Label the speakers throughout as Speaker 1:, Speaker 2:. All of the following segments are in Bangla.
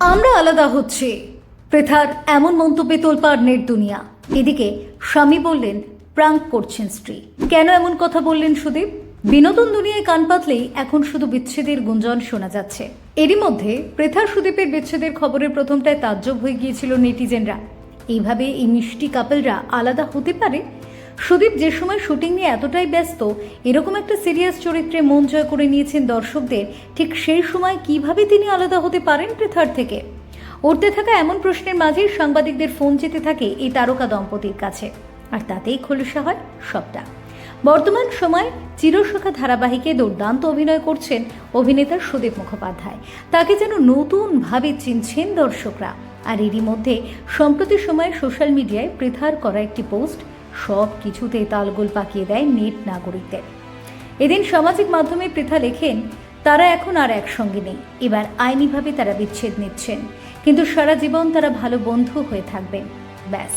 Speaker 1: আমরা আলাদা হচ্ছে। পৃথার এমন মন্তব্যে তোলপাড় নেট দুনিয়া। এদিকে স্বামী বললেন, প্রাঙ্ক করছেন স্ত্রী। কেন এমন কথা বললেন সুদীপ? বিনোদন দুনিয়ায় কান পাতলেই এখন শুধু বিচ্ছেদের গুঞ্জন শোনা যাচ্ছে। এরই মধ্যে পৃথা সুদীপের বিচ্ছেদের খবরের প্রথমটায় তাজ্জব হয়ে গিয়েছিল নেটিজেনরা। এইভাবে এই মিষ্টি কাপলরা আলাদা হতে পারে? সুদীপ, যে সময় শুটিং নিয়ে এতটাই ব্যস্ত, এরকম একটা সিরিয়াস চরিত্রে মন জয় করে নিয়েছেন দর্শকদের, ঠিক সেই সময় কীভাবে তিনি আলাদা হতে পারেন পৃথার থেকে? উঠতে থাকা এমন প্রশ্নের মাঝেই সাংবাদিকদের ফোন যেতে থাকে এই তারকা দম্পতির কাছে। আর তাতেই খোলসা হয় সবটা। বর্তমান সময় চিরসখা ধারাবাহিকে দুর্দান্ত অভিনয় করছেন অভিনেতা সুদীপ মুখোপাধ্যায়। তাকে যেন নতুনভাবে চিনছেন দর্শকরা। আর এরই মধ্যে, সম্প্রতি সময়ে সোশ্যাল মিডিয়ায় পৃথার করা একটি পোস্ট সব কিছুতে তালগোল পাকিয়ে দেয় নেট নাগরিকদের। এদিন সামাজিক মাধ্যমে পৃথা লেখেন, তারা এখন আর একসঙ্গে নেই। এবার আইনিভাবে তারা বিচ্ছেদ নিচ্ছেন। কিন্তু সারা জীবন তারা ভালো বন্ধু হয়ে থাকবেন। ব্যাস।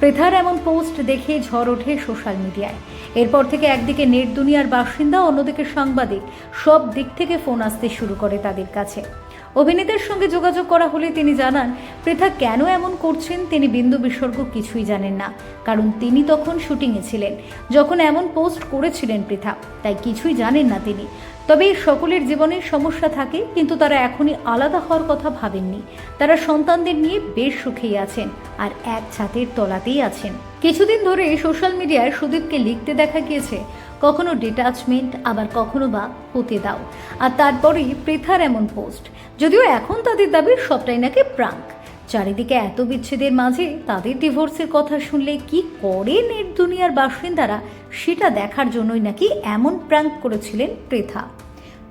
Speaker 1: পৃথার এমন পোস্ট দেখে ঝড় ওঠে সোশ্যাল মিডিয়ায়। এরপর থেকে একদিকে নেট দুনিয়ার বাসিন্দা, অন্যদিকে সাংবাদিক। সব দিক থেকে ফোন আসতে শুরু করে তাদের কাছে। অভিনেতার সঙ্গে যোগাযোগ করা হলে তিনি জানান, পৃথা কেন এমন করছেন তিনি বিন্দু বিসর্গ কিছুই জানেন না। কারণ তিনি তখন শুটিংয়ে ছিলেন। যখন এমন পোস্ট করেছিলেন পৃথা, তাই কিছুই জানেন না তিনি। তবে সকলের জীবনে সমস্যা থাকে, কিন্তু তারা এখনই আলাদা হওয়ার কথা ভাবেননি। তারা সন্তানদের নিয়ে বেশ সুখেই আছেন আর এক ছাতের তলাতেই আছেন। কিছুদিন ধরে সোশ্যাল মিডিয়ায় সুদীপকে লিখতে দেখা গিয়েছে, কখনো ডিটাচমেন্ট আবার কখনো বা হতে দাও। আর তারপরেই পৃথার এমন পোস্ট যদিও এখন তাদের দাবি সবটাই নাকি প্রাঙ্ক চারিদিকে এত বিচ্ছেদের মাঝে তাদের ডিভোর্সের কথা শুনলে কি করে নেট দুনিয়ার বাসিন্দারা সেটা দেখার জন্যই নাকি এমন প্রাঙ্ক করেছিলেন প্রেথা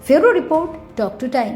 Speaker 1: ফেরো রিপোর্ট, ডক্টর টাইম।